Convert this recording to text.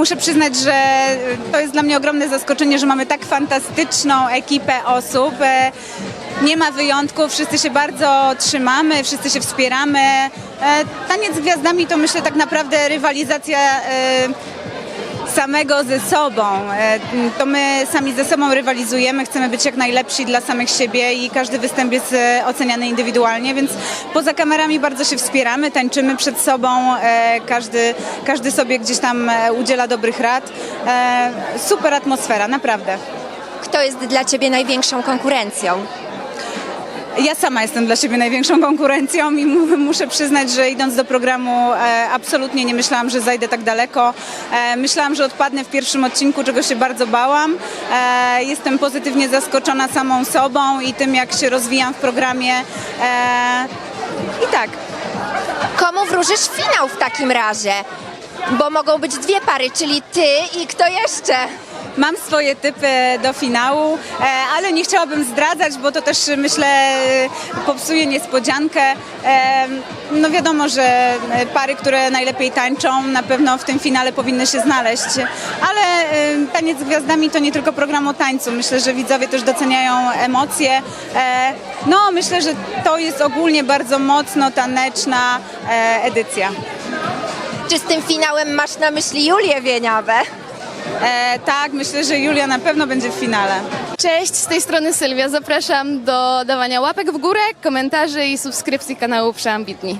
muszę przyznać, że to jest dla mnie ogromne zaskoczenie, że mamy tak fantastyczną ekipę osób. E, Nie ma wyjątków, wszyscy się bardzo trzymamy, wszyscy się wspieramy. E, Taniec z gwiazdami to myślę tak naprawdę rywalizacja e, samego ze sobą. E, To my sami ze sobą rywalizujemy, chcemy być jak najlepsi dla samych siebie i każdy występ jest e, oceniany indywidualnie, więc poza kamerami bardzo się wspieramy, tańczymy przed sobą, e, każdy, każdy sobie gdzieś tam udziela dobrych rad. Super atmosfera, naprawdę. Kto jest dla Ciebie największą konkurencją? Ja sama jestem dla siebie największą konkurencją i mu- muszę przyznać, że idąc do programu e, absolutnie nie myślałam, że zajdę tak daleko. E, myślałam, że odpadnę w pierwszym odcinku, czego się bardzo bałam. E, jestem pozytywnie zaskoczona samą sobą i tym, jak się rozwijam w programie. I tak, Komu wróżysz finał w takim razie? Bo mogą być dwie pary, czyli Ty i kto jeszcze? Mam swoje typy do finału, e, ale nie chciałabym zdradzać, bo to też myślę e, popsuje niespodziankę. E, No wiadomo, że pary, które najlepiej tańczą, na pewno w tym finale powinny się znaleźć. Ale taniec z gwiazdami to nie tylko program o tańcu. Myślę, że widzowie też doceniają emocje. No myślę, że to jest ogólnie bardzo mocno taneczna edycja. Czy z tym finałem masz na myśli Julię Wieniawę? E, Tak, myślę, że Julia na pewno będzie w finale. Cześć, z tej strony Sylwia. Zapraszam do dawania łapek w górę, komentarzy i subskrypcji kanału Przeambitni.